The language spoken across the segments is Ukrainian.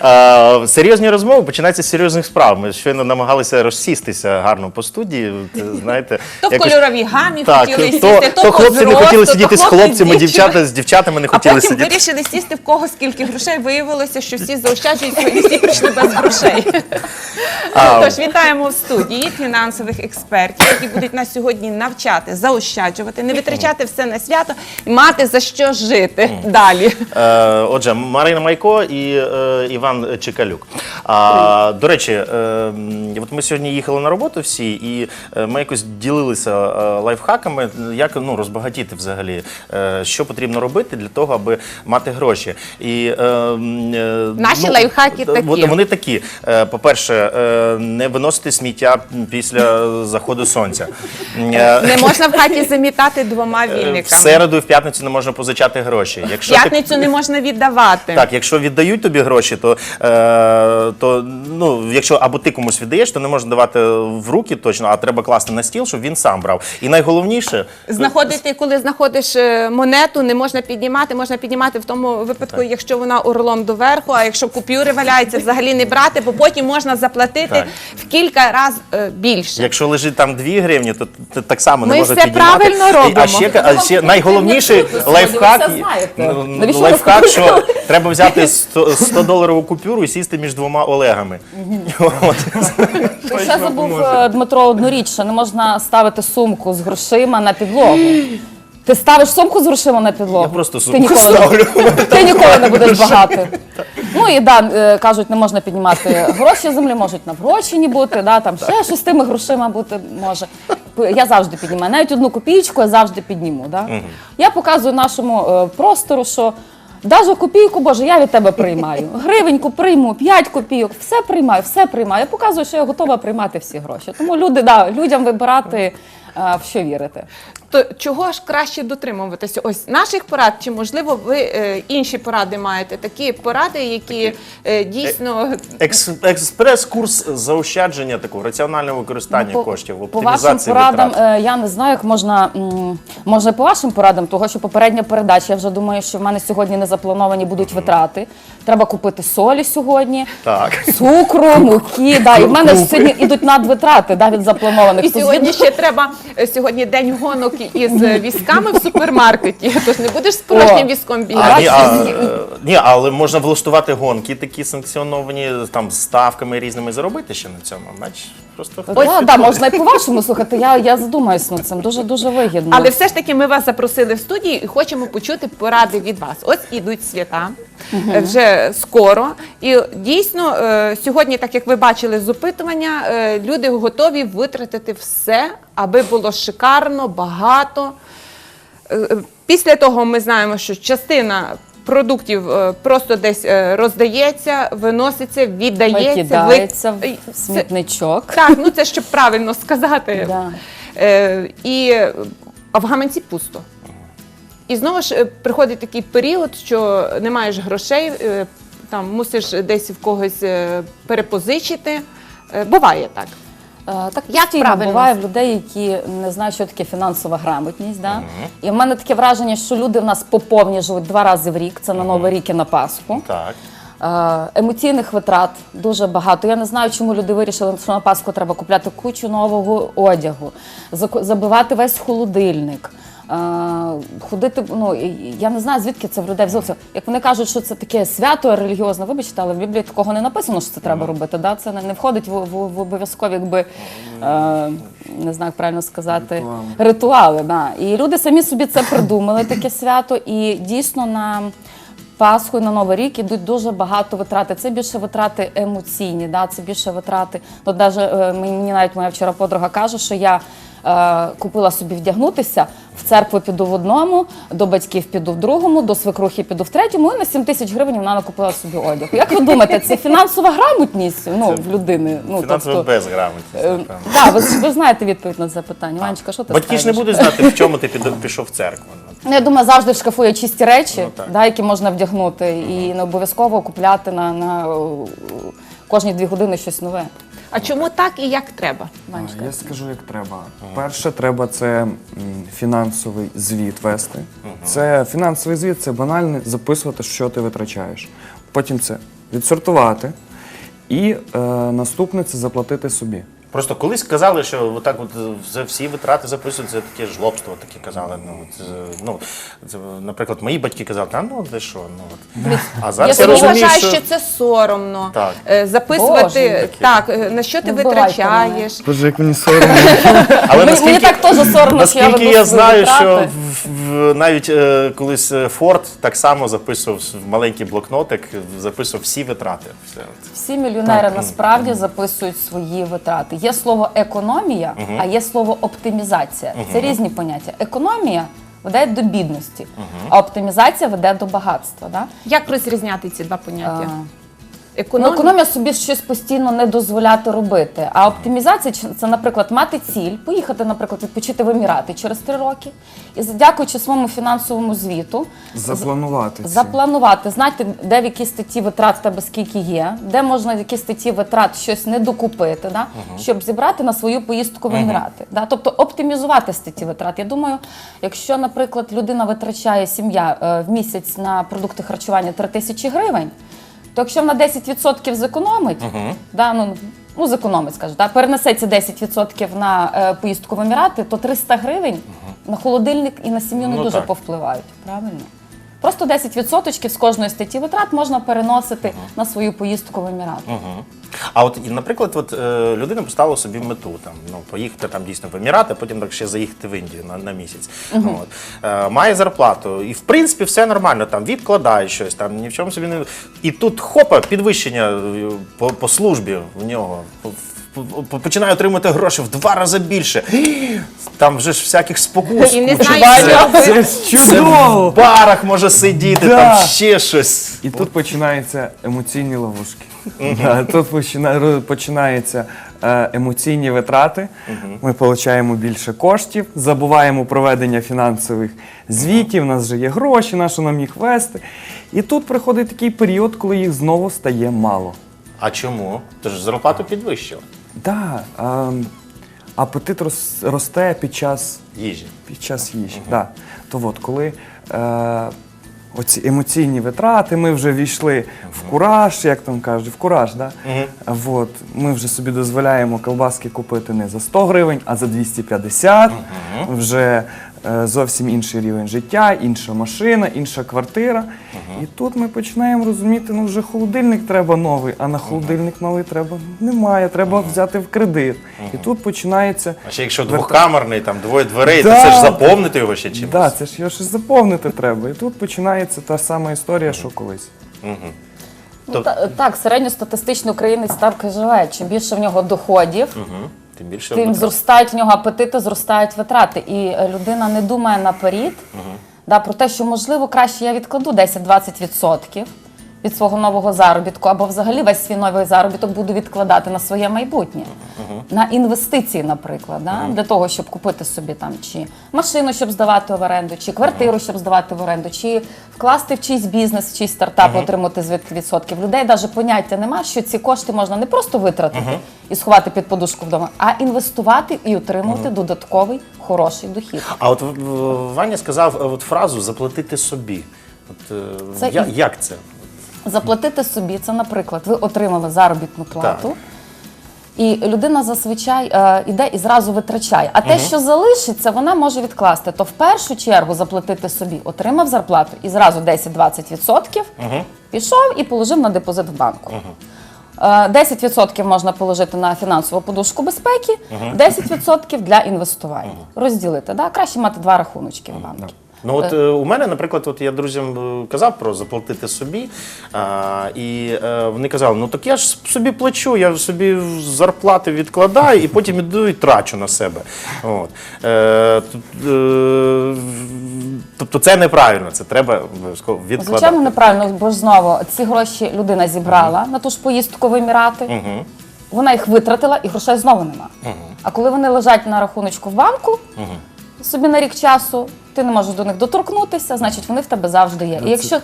А, серйозні розмови починаються з серйозних справ. Ми щойно намагалися розсістися гарно по студії. от, Знаєте, То в якось- кольоровій гамі так, хотіли то, сісти, то то по хлопці не зросту, хотіли то сидіти з хлопцями, дівчата. дівчата з дівчатами не А хотіли потім сидіти. вирішили сісти в кого скільки грошей. Виявилося, що всі заощаджують і всі прийшли без грошей. А. Тож вітаємо в студії фінансових експертів, які будуть нас сьогодні навчати, заощаджувати, не витрачати все на свято і мати за що жити далі. Е, Отже, Марина Майко і е, Іван Чекалюк. А, до речі, е, от ми сьогодні їхали на роботу всі, і е, ми якось ділилися е, лайфхаками, як ну, розбагатіти взагалі, е, що потрібно робити для того, аби мати гроші. І, е, е, Наші лайфхаки е, такі. Вони такі. Е, По-перше, е, не виносити сміття після заходу сонця. Е, Не можна в хаті замітати двома В віниками. середу і в п'ятницю не можна позичати гроші. Якщо ти П'ятницю не можна віддавати. так, якщо віддають тобі гроші, то, е, то ну, якщо або ти комусь віддаєш, то не можна давати в руки точно, а треба класти на стіл, щоб він сам брав. І найголовніше Знаходити, коли знаходиш е, монету, не можна піднімати. Можна піднімати в тому випадку, якщо вона орлом доверху, а якщо купюри валяються, взагалі не брати, бо потім можна заплатити Так. в кілька разів більше. Якщо лежить там 2 гривні, то т- так само не Ми можна все піднімати. правильно робимо. А ще, а ще найголовніший лайфхак, ну, ви лайфхак, що треба взяти 100, 100 доларову купюру і сісти між двома Олегами. От. Ти ще забув е, Дмитро одну річ, що не можна ставити сумку з грошима на підлогу. Ти ставиш сумку з грошима на підлогу. Я просто ти сумку ніколи, ставлю. Не, ти ніколи не будеш багатий. Ну і да, е, кажуть, не можна піднімати гроші з землі, можуть наврочені бути, да, там ще щось з тими грошима бути може. П- Я завжди піднімаю. Навіть одну копійку я завжди підніму. Да? Я показую нашому е, простору, що навіть копійку, Боже, я від тебе приймаю. Гривеньку прийму, 5 копійок, все приймаю, все приймаю. Я показую, що я готова приймати всі гроші. Тому люди, да, людям вибирати, е, в що вірити. То чого ж краще дотримуватися? Ось наших порад, чи можливо ви е, інші поради маєте? Такі поради, які е, дійсно Екс, експрес-курс заощадження такого раціонального використання Ну, коштів, По вашим оптимізації порадам, витрат. е, я не знаю, як можна, м, може по вашим порадам, того що попередня передача, я вже думаю, що в мене сьогодні не заплановані будуть витрати. Треба купити солі сьогодні, Так. цукру, муки. Да, і в мене ж сьогодні йдуть надвитрати да, від запланованих. І сьогодні ще треба е, сьогодні день гонок із е, візками в супермаркеті. Тож не будеш з порожнім візком А, бігати. ні, а, е, ні, але можна влаштувати гонки такі санкціоновані там з ставками різними заробити ще на цьому. Бач, просто Да, Ну, да, можна і по-вашому слухати. Я, я задумаюсь над цим. Дуже дуже вигідно. Але все ж таки ми вас запросили в студію і хочемо почути поради від вас. Ось ідуть свята вже скоро. І дійсно е, сьогодні, так як ви бачили з опитування, е, люди готові витратити все, аби було шикарно, багато. Е, Після того ми знаємо, що частина. Продуктів е, просто десь е, роздається, виноситься, віддається, викидається ви- в Це- смітничок. так, ну це щоб правильно сказати. Да. Е, і е, а в гаманці пусто. І знову ж е, приходить такий період, що не маєш грошей, е, там мусиш десь в когось е, перепозичити. Е, Буває так. Е, Так Як буває в людей, які не знають, що таке фінансова грамотність. Да? І в мене таке враження, що люди в нас поповні живуть два рази в рік. Це на Новий рік і на Пасху. так. Е, Емоційних витрат дуже багато. Я не знаю, чому люди вирішили, що на Пасху треба купляти кучу нового одягу, забивати весь холодильник. Ходити, ну я не знаю, звідки це в людей взялося. Як вони кажуть, що це таке свято релігіозне, вибачте, але в Біблії такого не написано, що це треба робити. Да? Це не, входить в, в, в обов'язкові, якби е, не знаю, як правильно сказати, ритуали. да. І люди самі собі це придумали, таке свято, і дійсно на. Пасху і на Новий рік ідуть дуже багато витрати. Це більше витрати емоційні, да? це більше витрати. От навіть е, мені навіть моя вчора подруга каже, що я купила собі вдягнутися, в церкву піду в одному, до батьків піду в другому, до свекрухи піду в третьому, і на 7 тисяч гривень вона накупила собі одяг. Як ви думаєте, це фінансова грамотність ну, в людини? Ну, Фінансова безграмотність. е, напевно. да, ви, ж- ви знаєте відповідь на це питання. Ванечка, що ти Батьки ж не скажеш? будуть знати, в чому ти під- пішов в церкву. Ну, я думаю, завжди в шкафу є чисті речі, Ну, так. да, які можна вдягнути, і не обов'язково купляти на, на кожні дві години щось нове. А чому так і як треба? Ванечка. Я скажу, як треба. Перше, треба це м, фінансовий звіт вести. Це фінансовий звіт, це банально записувати, що ти витрачаєш. Потім це відсортувати. І е, наступне це заплатити собі. Просто колись казали, що отак от е, за всі витрати записуються таке жлобство, таке казали. Ну, от, е, ну, це, наприклад, мої батьки казали, та ну де що, ну от. А зараз я Я розумію, вважаю, що... що це соромно. Так. Е, Записувати Боже. так, е, на що ти вбивайте витрачаєш. Боже, як мені соромно. Але Мені, наскільки, мені так теж соромно, що я наскільки веду я свої знаю, що витрати. в, в, навіть е, колись е, Форд так само записував в маленький блокнотик, записував всі витрати. Все. Всі мільйонери насправді записують свої витрати. Є слово економія, а є слово оптимізація. Це різні поняття. Економія веде до бідності, а оптимізація веде до багатства. Да? Як розрізняти ці два поняття? А, Ну, Економія. економія собі щось постійно не дозволяти робити. А оптимізація це, наприклад, мати ціль, поїхати, наприклад, відпочити в Емірати через три роки, і дякуючи своєму фінансовому звіту, Запланувати. ці. Запланувати, знати, де в якій статті витрат в тебе скільки є, де можна в якій статті витрат щось не докупити, да? щоб зібрати на свою поїздку в Емірати. Да? Тобто оптимізувати статті витрат. Я думаю, якщо, наприклад, людина витрачає сім'я е, в місяць на продукти харчування 3 тисячі гривень, то якщо вона 10% зекономить, да, ну, ну, зекономить, скажу, да, перенесе ці 10% на е, поїздку в Емірати, то 300 гривень на холодильник і на сім'ю не Ну, дуже так. повпливають. Правильно? Просто 10% з кожної статті витрат можна переносити на свою поїздку в Емірати. Мгм. А от, і, наприклад, от, е, людина поставила собі мету там, ну, поїхати там дійсно в Емірати, а потім так ще заїхати в Індію на, на місяць. От. Е, має зарплату. І в принципі все нормально, там відкладає щось, там ні в чому собі не. І тут хопа, підвищення е, по, по службі в нього. По- по- по- Починає отримати гроші в два рази більше. Там вже ж всяких спокус, І не що Це ж Це чудово! в барах може сидіти, Да. там ще щось. І тут починаються емоційні ловушки. Да, тут почина- ро- починаються е, емоційні витрати. Ми отримуємо більше коштів, забуваємо проведення фінансових звітів, у нас вже є гроші, на що нам їх вести. І тут приходить такий період, коли їх знову стає мало. А чому? Тож зарплату підвищили. Да, ем, апетит рос- росте під час Їжі. під час їжі. Да. То от, коли е, оці емоційні витрати, ми вже війшли в кураж, як там кажуть, в кураж, да? от, ми вже собі дозволяємо колбаски купити не за 100 гривень, а за 250. Вже е, зовсім інший рівень життя, інша машина, інша квартира. І тут ми починаємо розуміти, ну вже холодильник треба новий, а на холодильник новий треба немає, треба взяти в кредит. І тут починається. А ще якщо двохкамерний, там двоє дверей, то це ж заповнити його ще чимось. Так, це ж його щось заповнити треба. І тут починається та сама історія, що колись. Ну, та, так, середньостатистичний українець так і живе. Чим більше в нього доходів. Тим більше тим витрат. зростають в нього апетити, зростають витрати. І людина не думає наперед да, про те, що можливо краще я відкладу 10-20% від свого нового заробітку, або взагалі весь свій новий заробіток буду відкладати на своє майбутнє, на інвестиції, наприклад, да, для того, щоб купити собі там чи машину, щоб здавати в оренду, чи квартиру, щоб здавати в оренду, чи вкласти в чийсь бізнес, в чийсь стартап, отримати звідки відсотків. Людей навіть поняття нема, що ці кошти можна не просто витратити і сховати під подушку вдома, а інвестувати і отримувати додатковий хороший дохід. А от Ваня сказав е, от фразу заплатити собі. От, е, Це я, і- як це? Заплатити собі, це, наприклад, ви отримали заробітну плату. Так. І людина зазвичай е, іде і зразу витрачає. А те, що залишиться, вона може відкласти. То в першу чергу заплатити собі, отримав зарплату і зразу 10-20% пішов і положив на депозит в банку. Е, 10% можна положити на фінансову подушку безпеки, 10% для інвестування. Розділити. Да? Краще мати два рахуночки в банку. Ну от е, у мене, наприклад, от я друзям е, казав про заплатити собі, а, і е, вони казали, ну так я ж собі плачу, я собі зарплати відкладаю і потім іду і трачу на себе. От. Е, тут, е, тобто це неправильно, це треба обов'язково відкладати. Звичайно, неправильно, бо ж знову ці гроші людина зібрала на ту ж поїздку в Емірати. Вона їх витратила і грошей знову нема. А коли вони лежать на рахуночку в банку, собі на рік часу, ти не можеш до них доторкнутися, значить вони в тебе завжди є. І якщо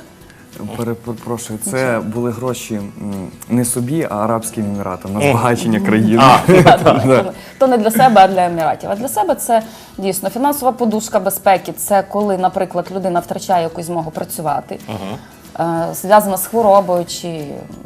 Перепрошую, це були гроші м, не собі, а Арабським Еміратам на збагачення країни. то, то не для себе, а для еміратів. А для себе це дійсно фінансова подушка безпеки. Це коли, наприклад, людина втрачає якусь змогу працювати. е, зв'язана з хворобою, чи,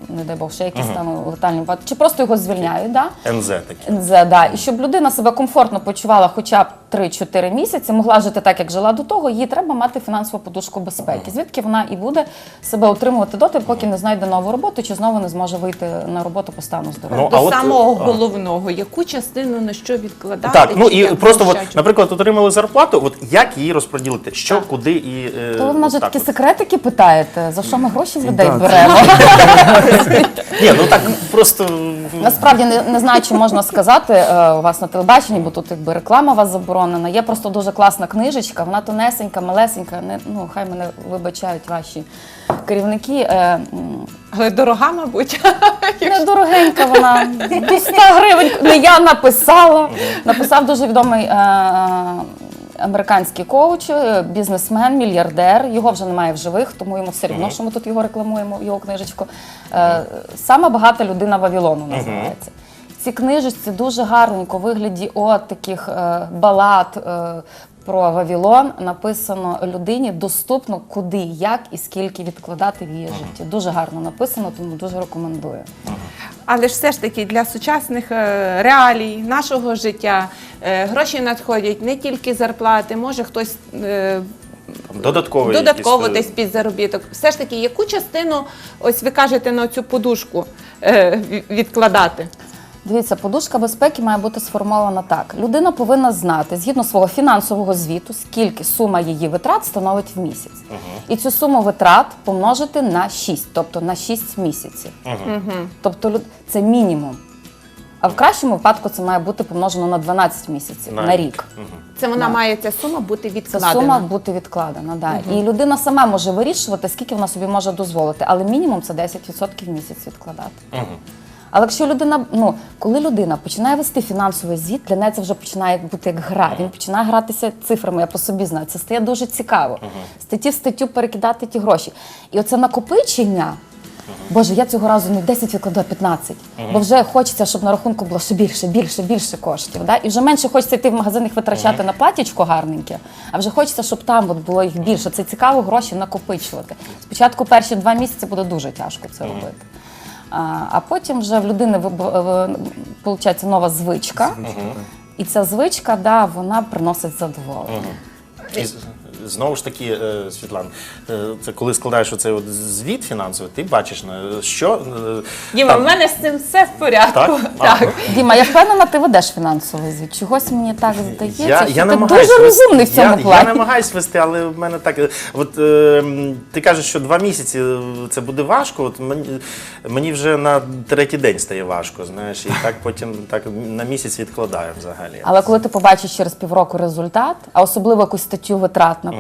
не дай Бог, ще якісь там летальні випадки, чи просто його звільняють. Да? НЗ такі. НЗ, да. І щоб людина себе комфортно почувала хоча б 3-4 місяці, могла жити так, як жила до того, їй треба мати фінансову подушку безпеки. Звідки вона і буде себе утримувати доти, поки не знайде нову роботу, чи знову не зможе вийти на роботу по стану здоров'я. Ну, До а от, самого а. головного, яку частину на що відкладати? Так, ну чи і як просто, от, заощаджувати? наприклад, отримали зарплату, от як її розподілити? Що, куди і. е, То ви, може, так такі от. секретики питаєте, за що ми гроші людей Так. беремо? Ні, ну так просто. Насправді не, не знаю, чи можна сказати е, у вас на телебаченні, бо тут якби реклама вас заборонена. Є просто дуже класна книжечка, вона тонесенька, малесенька. Не, ну, хай мене вибачають ваші керівники. Е, Але дорога, мабуть. Недорогенька вона, до 100 гривень. Не я написала. Написав дуже відомий е, американський коуч, е, бізнесмен, мільярдер. Його вже немає в живих, тому йому все рівно, що ми тут його рекламуємо, його книжечку. Е, Сама багата людина Вавилону називається. Ці книжечці дуже гарненько у вигляді от таких е, балад. е, про Вавилон написано людині доступно, куди, як і скільки відкладати в її житті. Дуже гарно написано, тому дуже рекомендую. Але ж все ж таки для сучасних е, реалій нашого життя е, гроші надходять не тільки зарплати, може хтось е, додатково якийсь, е, десь під заробіток. Все ж таки, яку частину, ось ви кажете, на цю подушку відкладати? Дивіться, подушка безпеки має бути сформована так. Людина повинна знати згідно свого фінансового звіту, скільки сума її витрат становить в місяць. І цю суму витрат помножити на 6, тобто на 6 місяців. Тобто це мінімум. А в кращому випадку це має бути помножено на 12 місяців На на рік. рік. Це вона Да. має ця сума бути Ця відкладена. сума бути відкладена. Да. І людина сама може вирішувати, скільки вона собі може дозволити, але мінімум це 10% в місяць відкладати. Але якщо людина, ну коли людина починає вести фінансовий звіт, для неї це вже починає бути як гра. Він починає гратися цифрами, я по собі знаю. Це стає дуже цікаво. Статті в статтю перекидати ті гроші. І оце накопичення. Боже, я цього разу не 10 відкладу, а 15. Бо вже хочеться, щоб на рахунку було ще більше, більше, більше коштів. Да? І вже менше хочеться йти в магазин їх витрачати на платічко гарненьке, а вже хочеться, щоб там от було їх більше. Це цікаво гроші накопичувати. Спочатку перші два місяці буде дуже тяжко це робити. А, потім вже в людини виходить нова звичка. І ця звичка, да, вона приносить задоволення. З- знову ж таки, е, Світлан, е, це коли складаєш оцей от звіт фінансовий, ти бачиш, на що. е, Діма, там- в мене з цим все в порядку. Так? Так. Діма, я впевнена, ти ведеш фінансовий звіт. Чогось мені так здається, Я, що я ти дуже розумний в цьому я, плані. Я намагаюсь вести, але в мене так. е, От е, ти кажеш, що два місяці е, це буде важко. От мені, мені вже на третій день стає важко, знаєш, і так потім так на місяць відкладаю взагалі. Але коли ти побачиш через півроку результат, а особливо якусь статтю витрат, наприклад,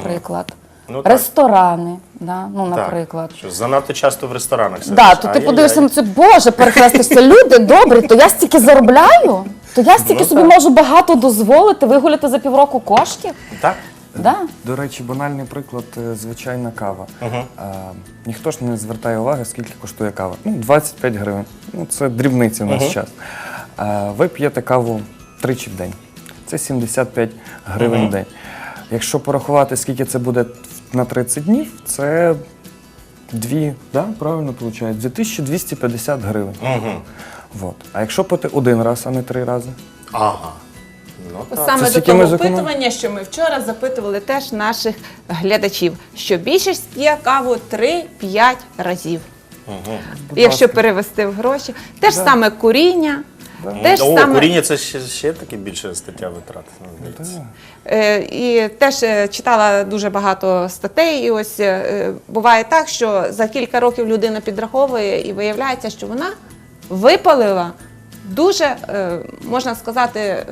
Ну, так. ресторани, да, ну, Так, наприклад. Що занадто часто в ресторанах сидиш. Да, то ти Ай-яй-яй. подивишся на це, боже, перехрестишся, люди добрі, то я стільки заробляю, то я стільки Ну, собі так. можу багато дозволити, вигуляти за півроку коштів. Так? Да. До речі, банальний приклад е, звичайна кава. Е, ніхто ж не звертає уваги, скільки коштує кава. Ну, 25 гривень. Ну, це дрібниці в наш час. Е, ви п'єте каву тричі в день. Це 75 гривень в день. Якщо порахувати, скільки це буде на 30 днів, це дві, да, правильно виходить, 2250 гривень. Угу. Вот. А якщо пити один раз, а не три рази? Ага. Ну, так. Саме Це до того ми опитування, що ми вчора запитували теж наших глядачів, що більшість п'є каву 3-5 разів. Будь Якщо ласка. перевести в гроші. Те ж саме куріння, М, те ж О, саме куріння це ще, ще таки більше стаття витрат. ну, здається. Е, І теж е, читала дуже багато статей. І ось е, буває так, що за кілька років людина підраховує і виявляється, що вона випалила дуже, е, можна сказати, е,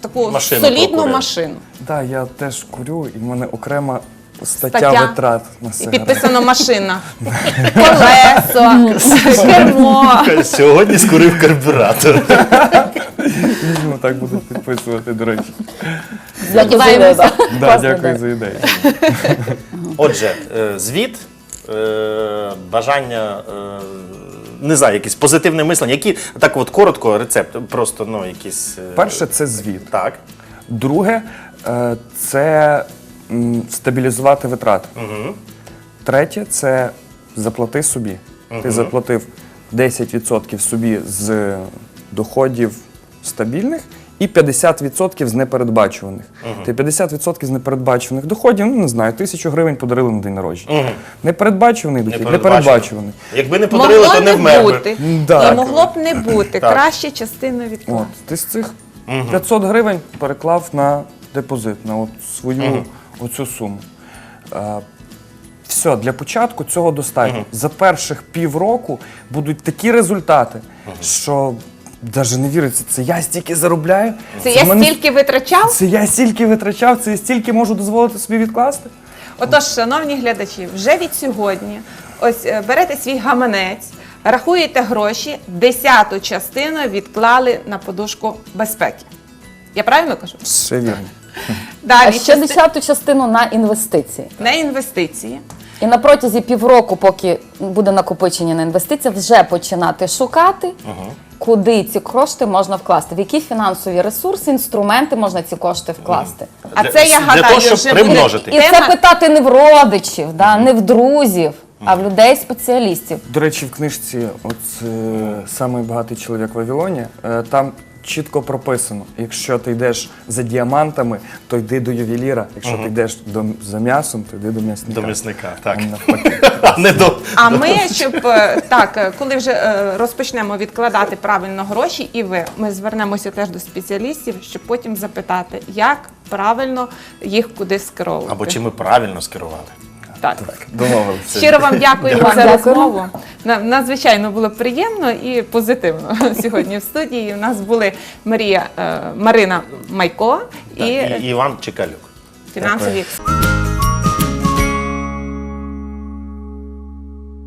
таку Машину солідну прокурила. машину. Да, я теж курю, і в мене окрема стаття, Стаття. витрат на І сигарети. підписано машина, колесо, кермо. Сьогодні скурив карбюратор. Ну, так будуть підписувати, до речі. Сподіваємося. Да, дякую за ідею. Отже, е, звіт, е, бажання, е, не знаю, якісь позитивне мислення. Які так от коротко рецепт, просто ну якісь. е, Перше це звіт. Так. Друге е, це м, стабілізувати витрати. Угу. третє це заплати собі. Ти заплатив 10% собі з доходів стабільних і 50% з непередбачуваних. Ти 50% з непередбачуваних доходів, ну не знаю, тисячу гривень подарили на день народження. Непередбачуваний дохід, непередбачуваний. Якби не подарили, могло то не вмер би. бути. Так. І могло б не бути. Так. Краще частину От, ти з цих 500 гривень переклав на депозит, на от свою оцю суму. Е, все, для початку цього достатньо. За перших півроку будуть такі результати, що навіть не віриться, це я стільки заробляю. Це я в мене- стільки витрачав. Це я стільки витрачав, це я стільки можу дозволити собі відкласти. Отож, шановні глядачі, вже від сьогодні ось е, берете свій гаманець, рахуєте гроші, десяту частину відклали на подушку безпеки. Я правильно кажу? Все вірно. Далі А ще части- десяту частину на інвестиції. на інвестиції. І на протязі півроку, поки буде накопичення на інвестиції, вже починати шукати, куди ці кошти можна вкласти, в які фінансові ресурси, інструменти можна ці кошти вкласти. А Для- це я для гадаю, того, щоб вже примножити. І це питати не в родичів, да, не в друзів, а в людей спеціалістів. До речі, в книжці от, е, «Самий багатий чоловік в Вавилоні, е, там чітко прописано: якщо ти йдеш за діамантами, то йди до ювеліра. Якщо ти йдеш до, за м'ясом, то йди до м'ясника. До м'ясника, так. А навпаки. А не до А ми, щоб е, так, е, коли вже е, розпочнемо відкладати правильно гроші, і ви, ми звернемося теж до спеціалістів, щоб потім запитати, як правильно їх куди скеровувати. або чи ми правильно скерували. Так. Домовилися. Щиро вам дякую Дякую. за розмову. Нам Надзвичайно було приємно і позитивно сьогодні в студії. У нас були Марія е, Марина Майко і І Іван Чекалюк. фінансові експерти.